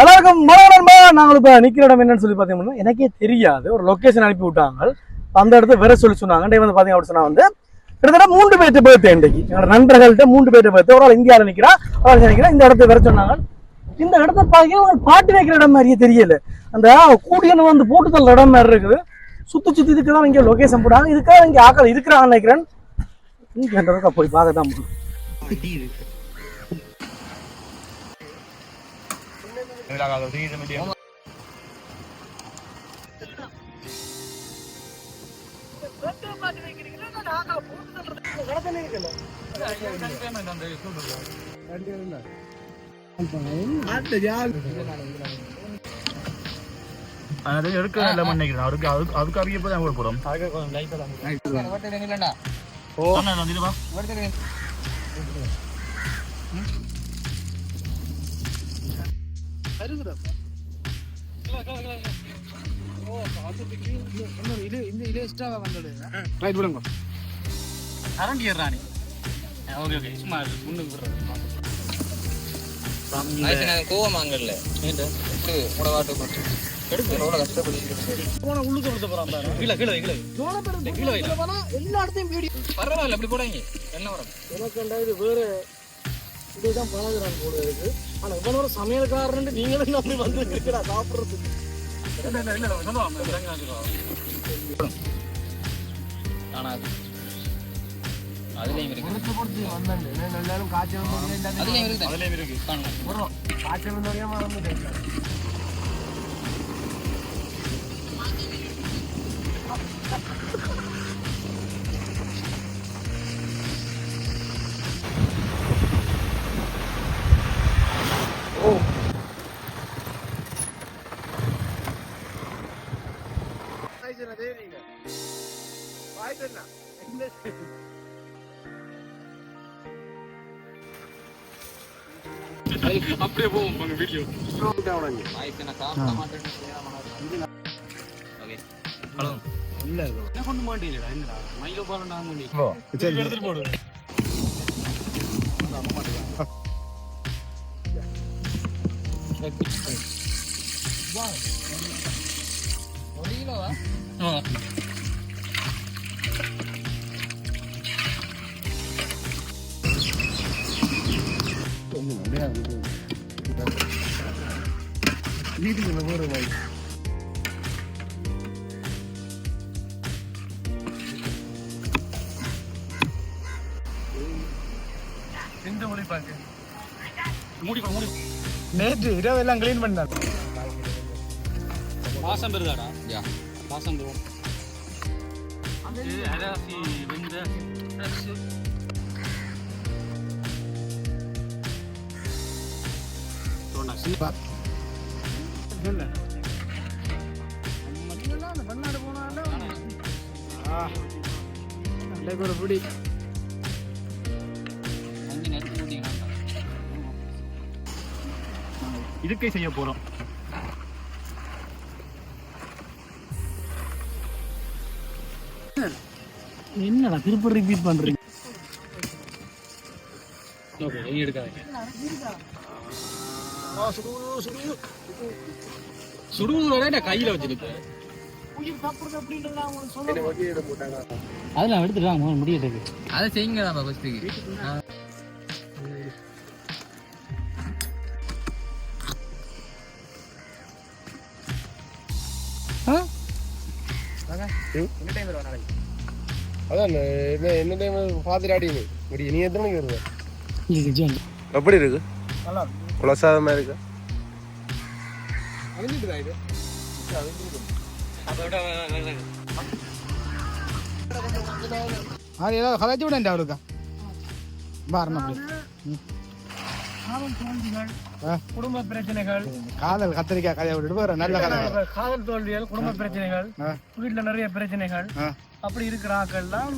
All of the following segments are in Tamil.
எல்லாருக்கும் மனநண்பா நாங்கள் இப்போ நிற்கிற இடம் என்னன்னு சொல்லி பார்த்தீங்கன்னா எனக்கே தெரியாது. ஒரு லொக்கேஷன் அனுப்பி விட்டாங்க. அந்த இடத்த வேற சொல்லி சொன்னாங்க. டே வந்து பார்த்தீங்க அப்படின்னு சொன்னா வந்து கிட்டத்தட்ட மூன்று பேர்த்து பேர்த்து இன்றைக்கு. எங்களோட நண்பர்கள்ட்ட மூன்று பேர்த்து பேர்த்து ஒரு ஆள் இந்தியாவில் நிற்கிறா ஒரு ஆள் நிற்கிறா இந்த இடத்த வேற சொன்னாங்க. இந்த இடத்த பார்த்தீங்கன்னா ஒரு பாட்டு வைக்கிற இடம் மாதிரியே தெரியல. அந்த கூடியன் வந்து போட்டு தள்ள இடம் மாதிரி இருக்குது. சுற்றி சுத்தி இதுக்கு தான் இங்கே லொக்கேஷன் போட்டாங்க. இதுக்காக இங்கே ஆக்கள் இருக்கிறாங்கன்னு நினைக்கிறேன். இங்கே போய் பார்க்க தான் போகணும். அது எடுக்க இல்லை நினைக்கிறேன் அதுக்கு அதுக்கு அதுக்கு அறிய போய் கூட போகிறோம் சொன்னேன் வந்துடுவா கரண்ட் ஏறானி ஓகே ஓகே. சும்மா முன்னுக்கு கோவமாங்கல்ல. உட வாட்டு போட்டு. எடுத்து எவ்வளோ கஷ்டப்பட்டு போன உள்ளுக்கு கொடுத்த போறான் பாரு. கீழே கீழே கீழே கீழே எல்லா இடத்தையும் வீடியோ பரவாயில்ல அப்படி போடாங்க என்ன வரும்? எனக்கு வேற இதுதான் பழகுறான் போல இருக்கு ஆனா இவன் ஒரு சமையல்காரன் நீங்களும் நம்பி வந்து இருக்கடா சாப்பிடுறதுக்கு. இல்லை இல்லை சொல்லுவாங்க ஆனா அதுலயும் இருக்கு. காய்ச்சல் காய்ச்சல் வந்தவரையா மறந்துட்டேன் அப்படியே போவோம் உங்க வீடியோ ஆயிரத்தி நான் சாப்பிட மாட்டேன்னு ஓகே ஹலோ என்ன கொண்டு மாட்டேங்கடா என்னடா மைக்க போறேன் நான் பண்ணி எடுத்துட்டு போடு ஒரு கிலோவா வீட்டுக்கு போற மாதிரி எந்த மொழி பாக்கு மூடி மூடி நேற்று இரவு எல்லாம் கிளீன் பண்ணாங்க. வாசம் பெறுதாடா? யா. வாசம் பெறும் அரிசி வெந்த அரிசி ஒரு பிடி அஞ்சு நேரத்துக்கு போட்டீங்கன்னா இதுக்கே செய்ய போறோம். என்னடா திருப்பி ரிப்பீட் பண்றீங்க? ஓகே எடுக்காதீங்க. சுடுவதோட கையில வச்சிருக்கு அதெல்லாம் எடுத்துட்டாங்க முடியட்டுக்கு அதை செய்யுங்கடா ஃபஸ்ட்டுக்கு அதான் என்ன டைம் பார்த்துட்டு ஆடினு நீ எத்தனை மணிக்கு வருவ? எப்படி இருக்கு? நல்லா குலசாதமா இருக்கு? அது ஏதோ கதைச்சு விடண்டா அவருக்கா. பாருங்க. குடும்ப பிரச்சனைகள். காதல் கத்திரிக்காய் கதையை விட்டுட்டு போற நல்ல காதல் தோல்விகள் குடும்ப பிரச்சனைகள். வீட்டுல நிறைய பிரச்சனைகள். அப்படி இருக்கிற ஆக்கள்லாம்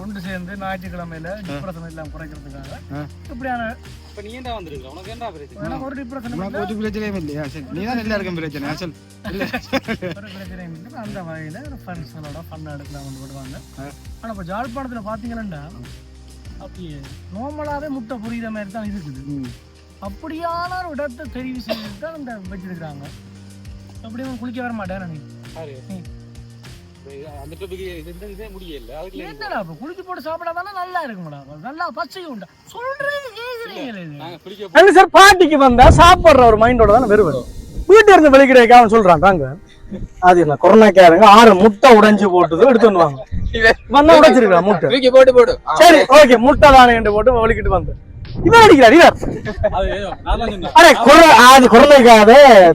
ஒன்று சேர்ந்து ஞாயிற்றுக்கிழமையில டிப்ரெஷன் எல்லாம் குறைக்கிறதுக்காக. இப்படியான இப்ப நீ ஏன்டா வந்திருக்க உனக்கு ஏன்டா பிரச்சனை? எனக்கு ஒரு டிப்ரெஷன் உனக்கு ஒரு பிரச்சனையும் இல்லையா சரி. நீ தான் எல்லாருக்கும் பிரச்சனை. சொல் இல்ல ஒரு பிரச்சனையும் இல்லை. அந்த வகையில ஃப்ரெண்ட்ஸுகளோட ஃபன் எடுக்கலாம்னு விடுவாங்க. ஆ. ஆனா இப்ப ஜாழ்ப்பாணத்துல பாத்தீங்கன்னா அப்படியே நார்மலாவே முட்டை புரியுற மாதிரி தான் இருக்குது. அப்படியான ஒரு இடத்தை தெரிவு செய்து தான் இந்த வச்சிருக்காங்க அப்படி அவன் குளிக்க வர மாட்டேன் நீ அந்த டாபிக் இந்த இதே முடியல. அதுக்கு என்னடா அப்ப? குளிச்சு போட்டு சாப்பிடாதானே நல்லா இருக்கும்டா நல்லா பச்சை உண்டா? சொல்றது கேக்குறீங்களே இது. நாங்க குளிக்க இல்ல சார் பாட்டிக்கு வந்தா சாப்பிடுற ஒரு மைண்டோட தானே வருவேன் வீட்டு இருந்து வெளிக்கிடையே அவன் சொல்றான் தாங்க அது என்ன கொரோனாக்காரங்க ஆறு முட்டை உடைஞ்சு போட்டுது எடுத்து வந்துவாங்க வந்தா உடைச்சிருக்கா முட்டை. போட்டு போடு. சரி ஓகே முட்டை தானே என்று போட்டு வலிக்கிட்டு வந்து இவன் அடிக்கிறார் அடே கொரோனா அது கொரோனாக்காத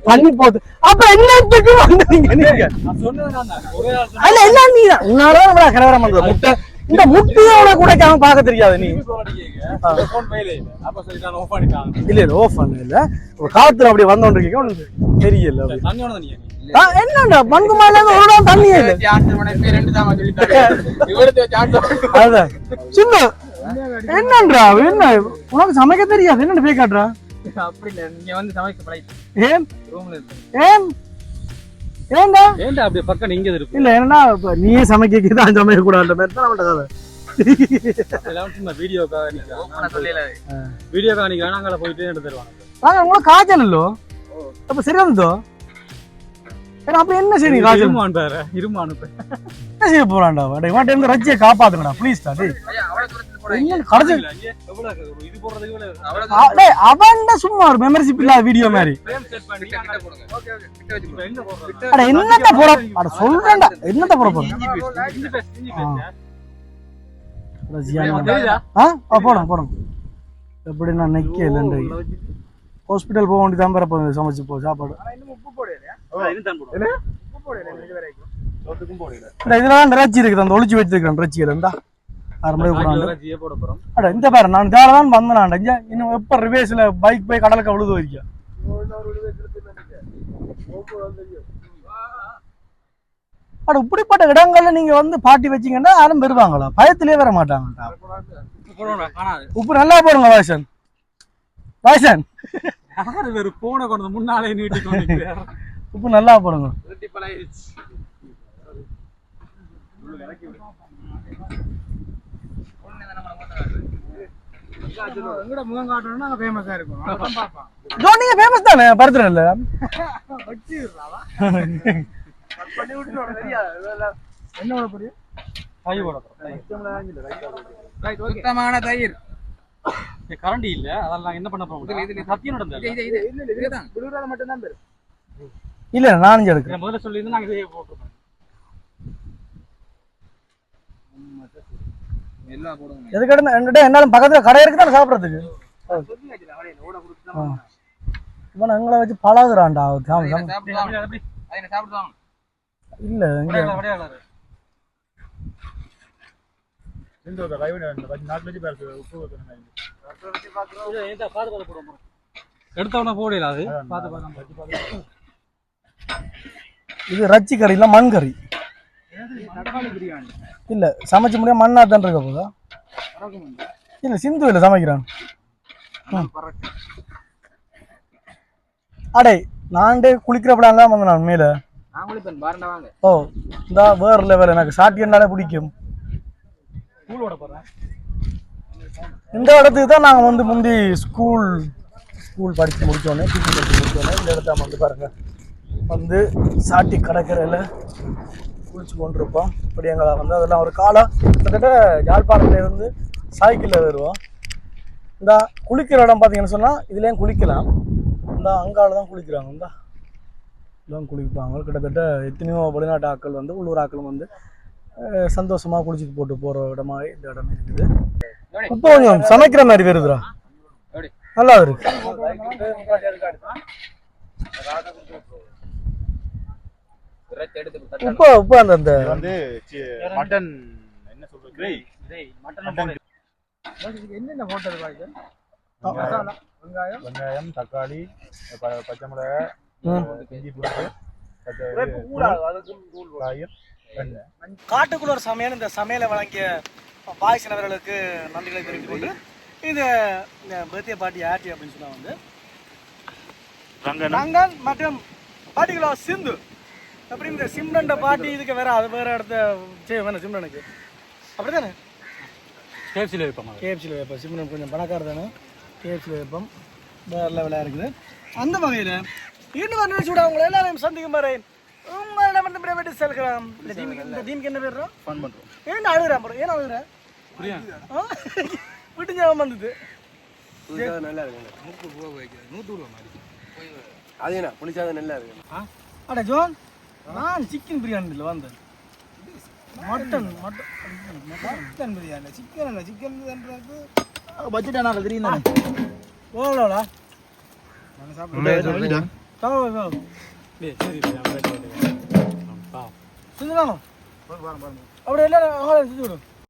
தண்ணி போகுது அப்ப என்னத்துக்கு வந்தீங்க நீங்க? நான் சொன்னது நான் தான். ஒரே ஆள் அல்ல நீ நம்மள கரகரம் முட்டை இந்த முட்டையோட கூட கேம பார்க்க தெரியாது நீ. மேலே இல்ல இல்ல இல்ல ஓஃப் பண்ண இல்ல ஒரு காத்துல அப்படி வந்தோண்டிருக்கீங்க உனக்கு தெரியல என்னடா மண்குமால இருந்து ஒரு நாள் தண்ணியே இல்ல. ரெண்டு தான் சொல்லிட்டாரு. இவரது சான்ஸ் அதான். சின்ன என்னன்றா? என்ன? உனக்கு சமைக்க தெரியாது. என்னன்னு போய் காட்டுறா அப்படி இல்ல. நீங்க வந்து சமைக்க பழகி ஏன்? ரூம்ல இருக்கு. ஏன்? ஏன்டா? ஏன்டா அப்படியே பக்கம் இங்க இருக்கு இல்ல என்னன்னா நீயே சமைக்க தான் சமைக்க கூடாது மாதிரி தான் அவன்கிட்ட கதை. வீடியோக்காக வீடியோக்காக போயிட்டு எடுத்து தருவாங்க நாங்க உங்களுக்கு காய்ச்சல் இல்லோ? அப்ப சரியா இருந்தோ ஏன்னா அப்ப என்ன செய்யுங்க காய்ச்சல் இருமான் பேர. இருமான் என்ன செய்ய போறான்டா? டேய் இவன்ட்ட இருந்து ரச்சியை காப்பாத்துங்கடா ப்ளீஸ் டா டேய். அவன்ட சும்மா ஒரு மெமரிஷிப் இல்லாத வீடியோ மாதிரி. frame set பண்ணி கிட்ட கிட்ட போடுங்க. Okay okay. கிட்ட வச்சு இப்ப எங்க போடுறது? அட என்னத்த போற அட சொல்றேன்டா. என்னத்த போற போற போடும் போடும் எப்படி நான் நிக்கல ஹாஸ்பிட்டல் போக வேண்டிய தான் பெற சமைச்சு போ சாப்பாடு. இதெல்லாம் இறைச்சி இருக்குது அந்த ஒளிச்சு வச்சிருக்கேன் இறைச்சிகள் இருந்தா அட இந்த பாரு நான் தேவை தான் வந்தேன் இங்க இன்னும் எப்ப ரிவேஸ்ல பைக் போய் கடலுக்கு விழுது வரைக்கும் அட இப்படிப்பட்ட இடங்கள்ல நீங்க வந்து பாட்டி வச்சீங்கன்னா யாரும் பெறுவாங்களா பயத்திலே வர மாட்டாங்கடா. உப்பு நல்லா போடுங்க வாசன். வாசன். யாரு வேறு போனை கொண்டு முன்னாலே நீட்டி உப்பு நல்லா போடுங்க. திருட்டி பழகிடுச்சு எங்கட முகம் காட்டணும்னா அங்க ஃபேமஸா இருக்கும். அதான் பாப்பான் இதோ நீங்க ஃபேமஸ் தானே? பருத்துறேன் இல்ல. என்ன விட போறியா கை போட சுத்தமான தயிர். கரண்டி இல்ல. அதெல்லாம் என்ன பண்ண போறோம்? இது சத்தியம் நடந்தது இது இது இது இதுதான். மட்டும் தான் பேரு. இல்ல நான் இங்க எடுக்கிறேன் முதல்ல சொல்லி நாங்க இதையே போட்டுருப்போம் எல்லாம் போடுங்க எதுக்கு என்கிட்ட என்னாலும் பக்கத்துல கடை இருக்கு தானே சாப்பிடறதுக்கு இவன் எங்களை வச்சு பழகுறான்டா இல்ல எடுத்தவன போடல அது? இது ரச்சி கறி இல்ல மண் கறி இல்ல சமைச்சு முடியாது மண்ணா தான் இருக்க போதா இல்ல சிந்து இல்ல சமைக்கிறான். அடே நான்டே குளிக்கிற படம் தான் வந்தேன் நான் மேல. ஓ இந்த வேற லெவல் எனக்கு சாட்டியன்னாலே பிடிக்கும். இந்த இடத்துக்கு தான் நாங்கள் வந்து முந்தி ஸ்கூல் ஸ்கூல் படித்து முடித்தோடனே டிசி படித்து முடித்தோடனே இந்த இடத்த வந்து பாருங்க. வந்து சாட்டி கடற்கரையில் குளிச்சு கொண்டிருப்போம் இப்படி எங்களை வந்து அதெல்லாம் ஒரு காலம் கிட்டத்தட்ட யாழ்ப்பாணத்துல இருந்து சைக்கிளில் வருவோம். இந்த குளிக்கிற இடம் பார்த்தீங்கன்னு சொன்னால் இதுலேயும் குளிக்கலாம். இந்த அங்கால தான் குளிக்கிறாங்க. இந்த இதெல்லாம் குளிப்பாங்க. கிட்டத்தட்ட எத்தனையோ வெளிநாட்டு ஆட்கள் வந்து உள்ளூர் ஆட்களும் வந்து அஹ், சந்தோஷமா குளிச்சுட்டு போட்டு போகிற இடமா இந்த இடம் இருக்குது. இப்போ கொஞ்சம் சமைக்கிற மாதிரி வருதுடா? நல்லா இருக்கு. உப்பு உப்பு அந்த அந்த. வந்து மட்டன் என்ன சொல்றது கிரேவி. மட்டன் என்னென்ன ஹோட்டல் பாய்க்கு வெங்காயம்? வெங்காயம் தக்காளி ப- பச்சை மிளகாய். இஞ்சி பூண்டு காட்டுக்குள்ள ஒரு சமையல் இந்த சமையலை வழங்கிய பாய்ஸ் நபர்களுக்கு நன்றிகளை தெரிவித்துக் கொண்டு இது இந்த பர்த்டே பார்ட்டி ஆட்டி அப்படின்னு சொன்னா வந்து ரங்கன் மற்றும் பாட்டிகளோ சிந்து. அப்படி இந்த சிம்ரன்ட பாட்டி இதுக்கு வேற அது வேற இடத்த சரி வேணும் சிம்ரனுக்கு? அப்படிதானே கேப்சியில் வைப்போம் கேஎஃப்சியில் வைப்போம். சிம்ரன் கொஞ்சம் பணக்கார தானே? கேஎஃப்சியில் வைப்போம். வேற லெவலாக இருக்குது. அந்த வகையில் இன்னும் ஒரு நிகழ்ச்சி அவங்களை எல்லாரையும் சந்திக்கும் வரை உங்களிடம் இருந்து விடைபெற்று செல்கிறோம். இந்த டீமுக்கு இந்த டீமுக்கு என்ன பேர் ஃபன் பண்ணுறோம் ஏன் அழுகிறேன் bro? ஏன் அழுகிறேன் புரியா? ஆ? வீட்டு ஞாபகம் வந்தது. நல்லா இருக்கு அது என்ன? புளிச்சாதம் நல்லா இருக்கு அட ஜோன். நான் சிக்கன் பிரியாணியில் வந்தேன். Mutton mutton mutton biryani chicken இல்லை சிக்கன் பட்ஜெட் நாங்கள் தெரியும் தானே போகலடா அப்படி எல்லாரும் ஆளை செஞ்சு விடும்